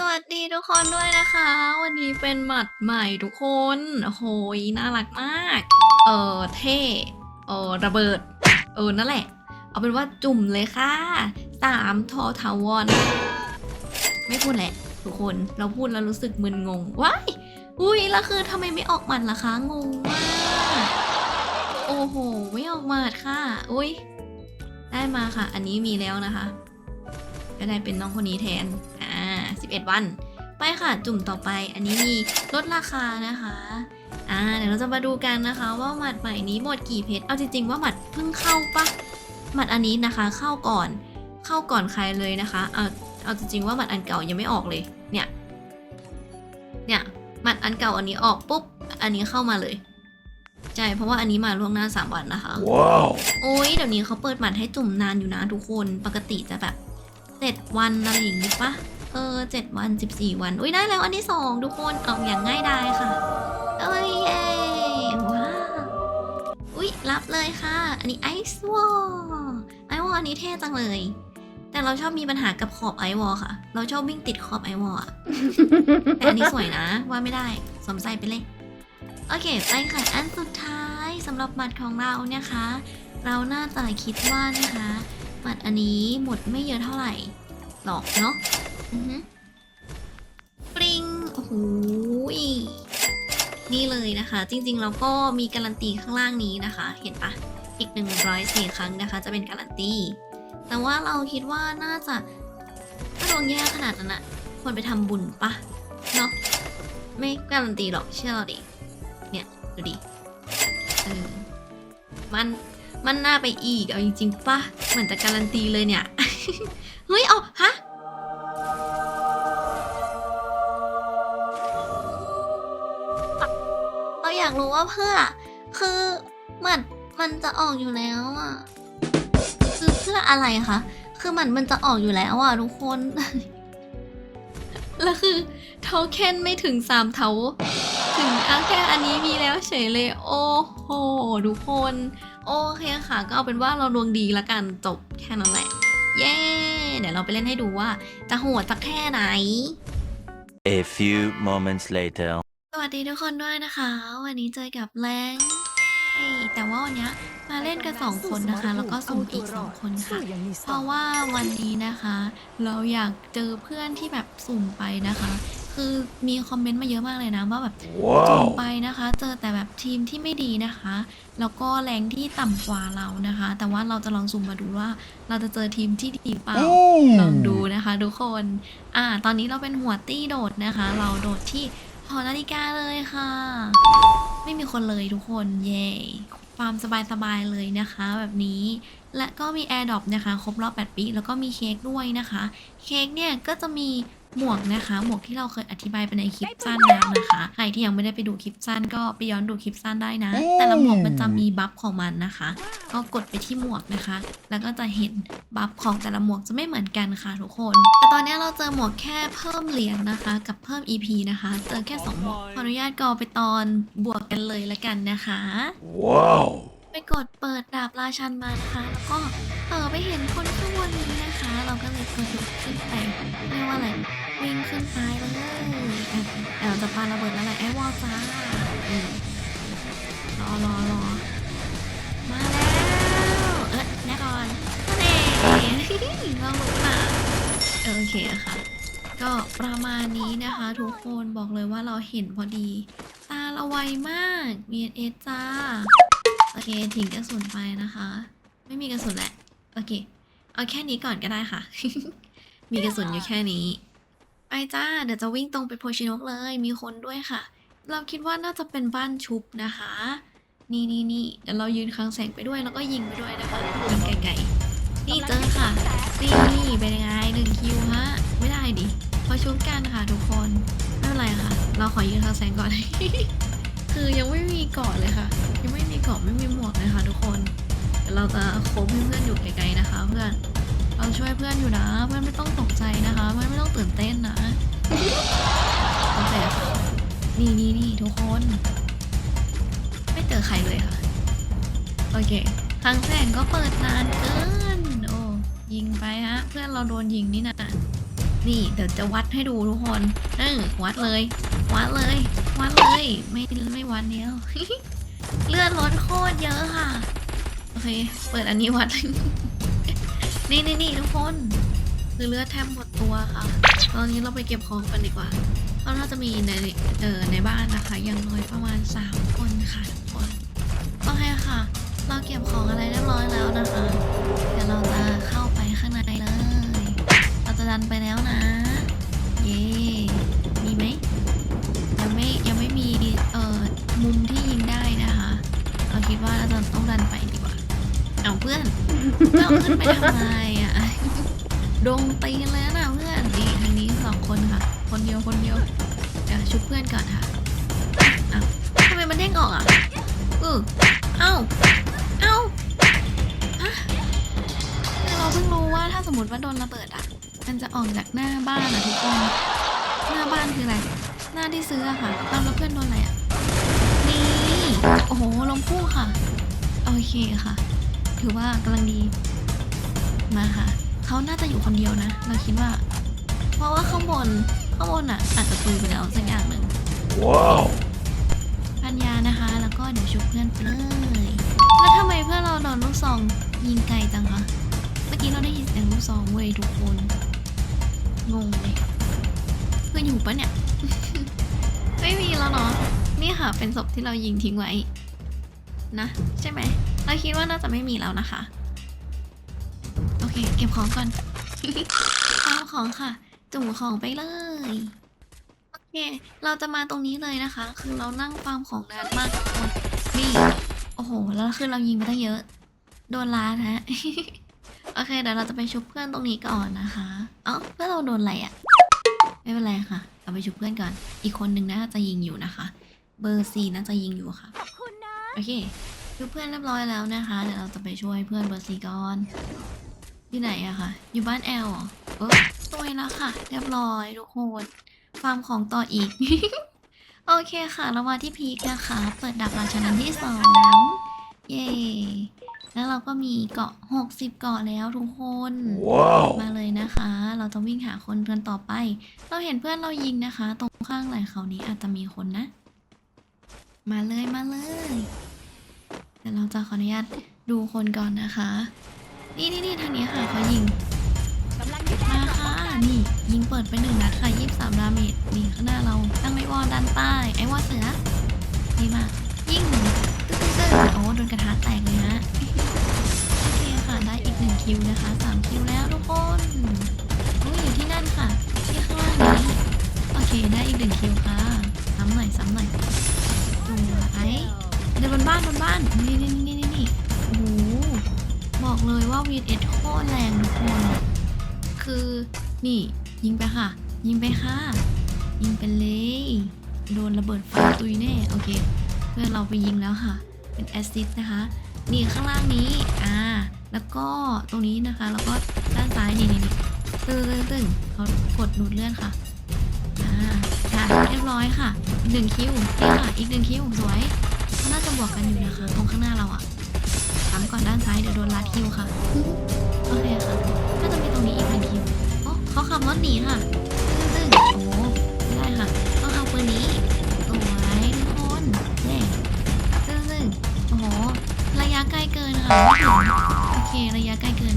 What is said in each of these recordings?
สวัสดีทุกคนด้วยนะคะ วันนี้เป็นหมัดใหม่ทุกคนโอ้โหน่ารักมาก เออเท่เออระเบิด เออนั่นแหละ เอาเป็นว่าจุ่มเลยค่ะสามทอทาวอนไม่พูดแหละ ทุกคนเราพูดแล้วรู้สึกมึนงงว้ายอุ้ยแล้วคือทำไมไม่ออกหมัดล่ะคะงงมากโอ้โหไม่ออกหมัดค่ะ อุ้ยได้มาค่ะ อันนี้มีแล้วนะคะก็ได้เป็นน้องคนนี้แทน 11 วัน ไปค่ะจุ่มต่อไป อันนี้มีลดราคานะคะอ่าเดี๋ยวเราจะมาดูกันนะคะว่าหมัดใหม่นี้หมดกี่เพชร เอาจริงๆว่าหมัดเพิ่งเข้าปะหมัดอันนี้นะคะเข้าก่อน เข้าก่อนใครเลยนะคะเอาเอาจริงๆว่าหมัดอันเก่ายังไม่ออกเลย เนี่ย เนี่ยหมัดอันเก่าอันนี้ออกปุ๊บ อันนี้เข้ามาเลยใช่เพราะว่าอันนี้มาล่วงหน้า 3 วันนะคะ Wow. โอ้ยเดี๋ยวนี้เขาเปิดหมัดให้จุ่มนานอยู่นะทุกคน ปกติจะแบบเจ็ดวันอะไรอย่างงี้ปะเออเจ็ดวันสิบสี่วัน อุ้ยได้แล้วอันที่สองทุกคนเอาอย่างง่ายดายค่ะ เอ้ยเย้ว้าวอุ้ยรับเลยค่ะ อันนี้ไอซ์วอลไอวอลอันนี้เท่จังเลย แต่เราชอบมีปัญหากับขอบไอวอลค่ะ เราชอบวิ่งติดขอบไอวอลอะแต่อันนี้สวยนะ ว่าไม่ได้สมใส่ไปเลย โอเคไปค่ะอันสุดท้ายสำหรับหมัดของเราเนี่ยค่ะเราน่าจะคิดว่านะคะหมัดอันนี้หมดไม่เยอะเท่าไหร่หรอกเนาะ อือฮึปริงโอ้โหนี่เลยนะคะ จริงๆเราก็มีการันตีข้างล่างนี้นะคะ เห็นปะอีก 104 ครั้งนะคะ จะเป็นการันตี แต่ว่าเราคิดว่าน่าจะถ้าดวงแย่ขนาดนั้นอะควรไปทำบุญปะเนาะไม่การันตีหรอกเชื่อเราดิ เนี่ยดูดิเออมันมันน่าไปอีกเอาจริงๆป่ะเหมือนจะการันตีเลยเนี่ย เฮ้ยเอาฮะาอกรู้ว่าเพื่อ คือมันมันจะออกอยู่แล้วอะคือเพื่ออะไรคะคือมันมันจะออกอยู่แล้วอะทุกคน แล้วคือโทเค็นไม่ถึงสามเทาถึงอะแค่อันนี้มีแล้วเฉยเลย โอ้โหทุกคน โอเคค่ะ ก็เอาเป็นว่าเราดวงดีละกันจบแค่นั้นแหละ เย้ เดี๋ยวเราไปเล่นให้ดูว่า จะโหดสักแค่ไหน A few moments later. สวัสดีทุกคนด้วยนะคะ วันนี้เจอกับแรงเฮ้ยแต่ว่าวันเนี้ยมาเล่นกันสองคนนะคะ แล้วก็สุ่มอีกสองคนค่ะ เพราะว่าวันนี้นะคะ เราอยากเจอเพื่อนที่แบบสุ่มไปนะคะ คือมีคอมเมนต์มาเยอะมากเลยนะว่าแบบสุ่ม Wow. ไปนะคะ เจอแต่แบบทีมที่ไม่ดีนะคะ แล้วก็แรงที่ต่ำกว่าเรานะคะ แต่ว่าเราจะลองสุ่มมาดูว่า เราจะเจอทีมที่ดีเปล่าลองดูนะคะ ทุกคน อ่า ตอนนี้เราเป็นหัวตี้โดดนะคะ เราโดดที่ หอนาฬิกาเลยค่ะ ไม่มีคนเลยทุกคนเย่ความสบายๆเลยนะคะ แบบนี้ และก็มี Air d r o p นะคะ ครบรอบ 8 ปี แล้วก็มีเค้กด้วยนะคะ เค้กเนี่ยก็จะมี หมวกนะคะ หมวกที่เราเคยอธิบายไปในคลิปสั้นแล้วนะคะ ใครที่ยังไม่ได้ไปดูคลิปสั้นก็ไปย้อนดูคลิปสั้นได้นะ แต่ละหมวกมันจะมีบัฟของมันนะคะ ก็กดไปที่หมวกนะคะ แล้วก็จะเห็นบัฟของแต่ละหมวกจะไม่เหมือนกันค่ะทุกคน แต่ตอนนี้เราเจอหมวกแค่เพิ่มเหรียญนะคะ กับเพิ่ม EP นะคะ เจอแค่สองหมวกขออนุญาตกอไปตอนบวกกันเลยละกันนะคะ Wow. ไปกดเปิดดาบราชันมานะคะ แล้วก็เออไปเห็นคนข้างบนนี้นะคะ เราก็เลยกดขึ้นไปเรียกว่าอะไร วิ่งขึ้นไปเลยอะเดี๋ยวจะปาระเบิดแล้วแหละไอ้วอลจ้ารอรอรอมาแล้วเออแน่นอนนั่นเองเราลุกมาโอเคค่ะ ก็ประมาณนี้นะคะทุกคนบอกเลยว่าเราเห็นพอดี ตาเราไวมาก VS จ้าโอเคทิ้งกระสุนไปนะคะ ไม่มีกระสุนแหละ โอเค เอาแค่นี้ก่อนก็ได้ค่ะ มีกระสุนอยู่แค่นี้ ไปจ้า เดี๋ยวจะวิ่งตรงไปโพชินกเลย มีคนด้วยค่ะ เราคิดว่าน่าจะเป็นบ้านชุบนะคะ นี่นี่นี่เดี๋ยวเรายืนคลังแสงไปด้วยแล้วก็ยิงไปด้วยนะคะยิงไกลๆนี่เจอค่ะนี่เป็นยังไงหนึ่งคิวฮะ ไม่ได้ดิพอชุบกันค่ะทุกคน ไม่เป็นไรค่ะ เราขอยืนคลังแสงก่อน คือยังไม่มีเกาะเลยค่ะ ยังไม่มีเกาะไม่มีหมวกเลยค่ะทุกคนเดี๋ยวเราจะโคบให้เพื่อนๆอยู่ไกลๆนะคะ เพื่อน เราช่วยเพื่อนอยู่นะ เพื่อนไม่ต้องตกใจนะคะ เพื่อนไม่ต้องตื่นเต้นนะโอเคค่ะนี่นี่นี่ทุกคน ไม่เจอใครเลยค่ะ โอเคครั้งแสงก็เปิดนานเกิน โอ้ยิงไปฮะ เพื่อนเราโดนยิงนี่นะนี่เดี๋ยวจะวัดให้ดูทุกคนเออวัดเลย วัดเลย วัดเลย ไม่ไม่วัดเนี้ยวเลือดลดโคตรเยอะค่ะ โอเค เปิดอันนี้วัด นี่นี่นี่ทุกคนคือเลือดแทบหมดตัวค่ะ ตอนนี้เราไปเก็บของกันดีกว่าเราน่าจะมีในเออในบ้านนะคะ อย่างน้อยประมาณ 3 คนค่ะทุกคนโอเคค่ะ เราเก็บของอะไรเรียบร้อยแล้วนะคะ เดี๋ยวเราจะเข้าไปข้างในเลย เราจะดันไปแล้วนะ ทำไมอะดงตีนเลยนะเพื่อนนี่ทางนี้สองคนค่ะ คนเดียวคนเดียวเดี๋ยวชุบเพื่อนก่อนค่ะอ้าวทำไมมันเด้งออกอะอือเอ้าเอ้าฮะเราเพิ่งรู้ว่าถ้าสมมติว่าโดนระเบิดอะ มันจะออกจากหน้าบ้านอะทุกคนหน้าบ้านคืออะไร หน้าที่ซื้ออะค่ะตอนแล้วเพื่อนโดนอะไรอะนี่โอ้โหลมพุ่ค่ะโอเคค่ะ ถือว่ากำลังดี มาค่ะ เขาน่าจะอยู่คนเดียวนะ เราคิดว่า เพราะว่าข้างบน ข้างบนอะอาจจะตุยไปแล้วสักอย่างหนึ่ง Wow. พันยานะคะ แล้วก็เดี๋ยวชุบเพื่อนไปเลย แล้วทำไมเพื่อนเราโดนลูกซองยิงไกลจังคะ เมื่อกี้เราได้ยินเสียงลูกซองเว้ยทุกคน งงเลยเพื่อนอยู่ปะเนี่ย ไม่มีแล้วเนาะ นี่ค่ะเป็นศพที่เรายิงทิ้งไว้ นะ ใช่ไหม เราคิดว่าน่าจะไม่มีแล้วนะคะ โอเค เก็บของก่อนเอาของค่ะ จุ่มของไปเลย โอเค เราจะมาตรงนี้เลยนะคะ คือเรานั่งฟาร์มของนานมากทุกคนนี่ โอ้โห แล้วคือเรายิงไปตั้งเยอะ โดนล้านฮะโอเค เดี๋ยวเราจะไปชุบเพื่อนตรงนี้ก่อนนะคะ เอ้าเพื่อนเราโดนอะไรอะ่ะไม่เป็นไรค่ะ เราไปชุบเพื่อนก่อน อีกคนนึงน่าจะยิงอยู่นะคะ เบอร์สี่น่าจะยิงอยู่ค่ะ โอเคชุบเพื่อนเรียบร้อยแล้วนะคะ เดี๋ยวเราจะไปช่วยเพื่อนเบอร์สี่ก่อน อยู่ไหนอะคะอยู่บ้านแอลเหรอเออตัวแล้วค่ะ เรียบร้อยทุกคนฟาร์มของต่ออีก โอเคค่ะเรามาที่พีคนะคะ เปิดดับราชนันที่สองเย้แล้วเราก็มีเกาะ 60 เกาะแล้วทุกคน Wow. มาเลยนะคะ เราจะวิ่งหาคนเพื่อนต่อไป เราเห็นเพื่อนเรายิงนะคะ ตรงข้างไหล่เขานี้อาจจะมีคนนะ มาเลยมาเลยเดี๋ยวเราจะขออนุญาตดูคนก่อนนะคะ นี่นี่นี่ทางนี้ค่ะเขายิง มาค่ะ นี่ ยิงเปิดไปหนึ่งนัดค่ะยี่สิบสามดาเมจนี่ข้างหน้าเราตั้งไอวอลด้านใต้ไอวอลเสือดีมากยิงตึ้งตึ้งตึ้งโอ้โดนกระทะแตกเลยฮะโอเคค่ะได้อีกหนึ่งคิวนะคะสามคิวแล้วทุกคนโอ้ยอยู่ที่นั่นค่ะที่ข้างล่างนี้โอเคได้อีกหนึ่งคิวค่ะซ้ำหน่อยซ้ำหน่อยสวยเดี๋ยวบนบ้านบนบ้านนี่นี่ ว่า VS โคตรแรงทุกคน คือนี่ยิงไปค่ะ ยิงไปค่ะ ยิงไปเลย โดนระเบิดไฟตุยแน่ โอเค เพื่อนเราไปยิงแล้วค่ะ เป็นแอสซิสต์นะคะ นี่ข้างล่างนี้อ่าแล้วก็ตรงนี้นะคะ แล้วก็ด้านซ้ายนี่นี่นี่ตึ้งตึ้งตึ้งเขากดดูดเลื่อนค่ะอ่าค่ะเรียบร้อยค่ะอีกหนึ่งคิวนี่ค่ะอีกหนึ่งคิวสวยเขาน่าจะบวกกันอยู่นะคะตรงข้างหน้าเราอะ ทำก่อนด้านซ้ายเดี๋ยวโดนลัดคิวค่ะ โอเคค่ะน่จะมีตรงนี้อีกหนึ่งคิวโอ้เขาขับรถหนีค่ะตึ้งโอ้โหไม่ได้ค่ะ ต้องเอาปืนนี้สวยทุกคนเน่ตึ้งตึ้งโอ้โห ระยะไกลเกินค่ะ โอเค ระยะไกลเกิน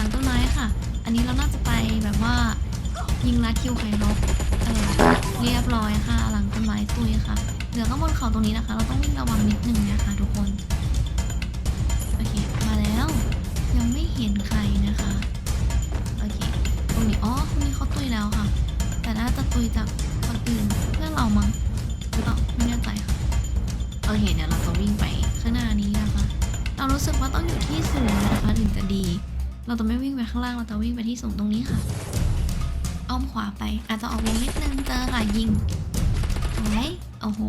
ลังต้นไม้ค่ะ อันนี้เราน่าจะไปแบบว่า ยิงลัดคิวไข่นกเออเรียบร้อยค่ะ หลังต้นไม้ตุยค่ะ เหลือข้างบนเขาตรงนี้นะคะ เราต้องวิ่งระวังนิดนึงนะคะทุกคนโอเคมาแล้วยังไม่เห็นใครนะคะโอเคตรงนี้อ๋อคนนี้เขาตุยแล้วค่ะ แต่น่าจะตุยจากคนอื่นเพื่อนเรามั้งหรือเปล่าไม่แน่ใจค่ะโอเคเดี๋ยวเราจะวิ่งไปข้างหน้านี้นะคะ เรารู้สึกว่าต้องอยู่ที่สูงนะคะถึงจะดี เราจะไม่วิ่งไปข้างล่าง เราจะวิ่งไปที่สูงตรงนี้ค่ะ อ้อมขวาไป อาจจะออกวงนิดนึงเจอค่ะยิงไว้โอ้โห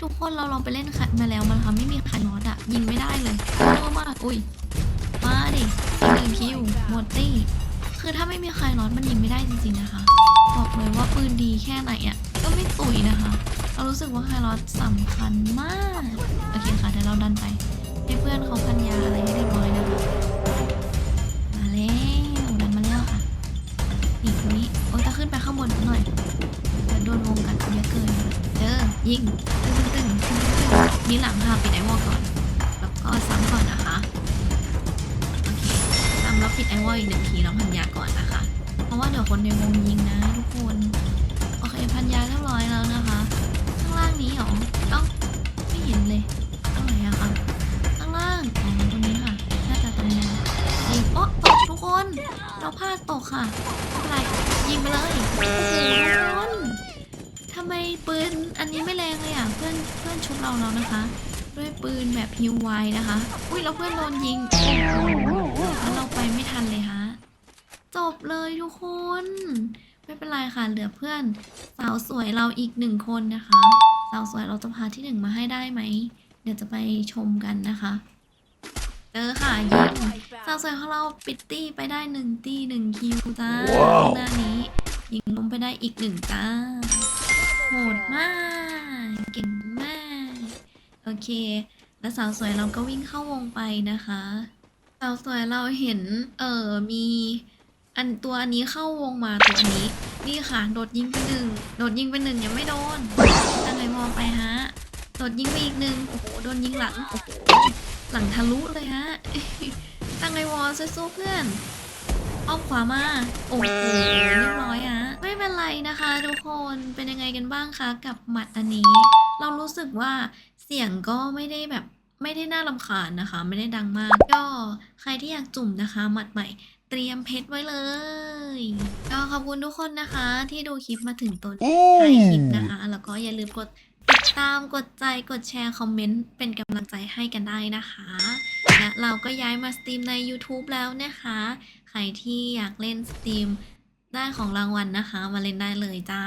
ทุกคนเราลองไปเล่นขัดมาแล้วมันค่ะไม่มีใครน็อตอะยิงไม่ได้เลยเยอะมาก อุ้ย มาดิอีกหนึ่งคิวหมดตี้ คือถ้าไม่มีใครน็อตมันยิงไม่ได้จริงๆนะคะ บอกเลยว่าปืนดีแค่ไหนอะก็ไม่ตุยนะคะ เรารู้สึกว่าไคลอสสำคัญมาก โอเคค่ะเดี๋ยวเราดันไปให้เพื่อนเขาพันยาอะไรให้เรียบร้อยนะคะ นี่ตรงนี้โอ้ยจะขึ้นไปข้างบนหน่อยเดี๋ยวโดนวงกันเยอะเกินเจอยิงตึ้งตึ้งตึ้งตึ้งตึ้งมีหลังค่ะปิดไอวอลก่อน แล้วก็ซ้ำก่อนนะคะโอเคซ้ำแล้วปิดไอวอลอีกหนึ่งทีแล้วพันยาก่อนนะคะ เพราะว่าเดี๋ยวคนในวงยิงนะทุกคนโอเคพันยาเรียบร้อยแล้วนะคะ ข้างล่างนี้เหรอเอ้าไม่เห็นเลยตรงไหนอะคะข้างล่างอ๋อตรงนี้ค่ะน่า โอ๊ะตกทุกคน เราพลาดตกค่ะไม่เป็นไรยิงไปเลยโอ้โหทุกคนทำไมปืนอันนี้ไม่แรงเลยอะเพื่อนเพื่อนชุบเราแล้วนะคะ ด้วยปืนแบบฮิวไวนะคะ อุ้ยแล้วเพื่อนโดนยิงแล้วเราไปไม่ทันเลยฮะจบเลยทุกคน ไม่เป็นไรค่ะเหลือเพื่อนสาวสวยเราอีกหนึ่งคนนะคะ สาวสวยเราจะพาที่หนึ่งมาให้ได้ไหมเดี๋ยวจะไปชมกันนะคะ เจอค่ะยิงสาวสวยของเราปิดตี้ไปได้หนึ่งตี้หนึ่งคิวจ้าว้าวข้างหน้านี้ ยิงลงไปได้อีกหนึ่งจ้าโหดมาก เก่งมาก โอเค แล้วสาวสวยเราก็วิ่งเข้าวงไปนะคะ สาวสวยเราเห็น เออมีอันตัวอันนี้เข้าวงมาตัวอันนี้ นี่ค่ะ โดดยิงไปหนึ่งโดดยิงไปหนึ่งยังไม่โดนตั้งไงมองไปฮะ โดดยิงไปอีกหนึ่งโอ้โหโดนยิงหลังโอ้โห หลังทะลุเลยฮะ ตั้งไงวอลสู้เพื่อนอ้อมขวามา โอ้โหเรียบร้อยอะไม่เป็นไรนะคะทุกคนเป็นยังไงกันบ้างคะ กับหมัดอันนี้ เรารู้สึกว่าเสียงก็ไม่ได้แบบไม่ได้น่ารำคาญนะคะ ไม่ได้ดังมาก ก็ใครที่อยากจุ่มนะคะ หมัดใหม่ เตรียมเพชรไว้เลย ก็ขอบคุณทุกคนนะคะ ที่ดูคลิปมาถึงต้นท้ายคลิปนะคะ แล้วก็อย่าลืมกด ดตามกดใจกดแชร์คอมเมนต์เป็นกำลังใจให้กันได้นะคะ และเราก็ย้ายมาสตรีมใน YouTube แล้วนะคะ ใครที่อยากเล่นสตรีมได้ของรางวัลนะคะ มาเล่นได้เลยจ้า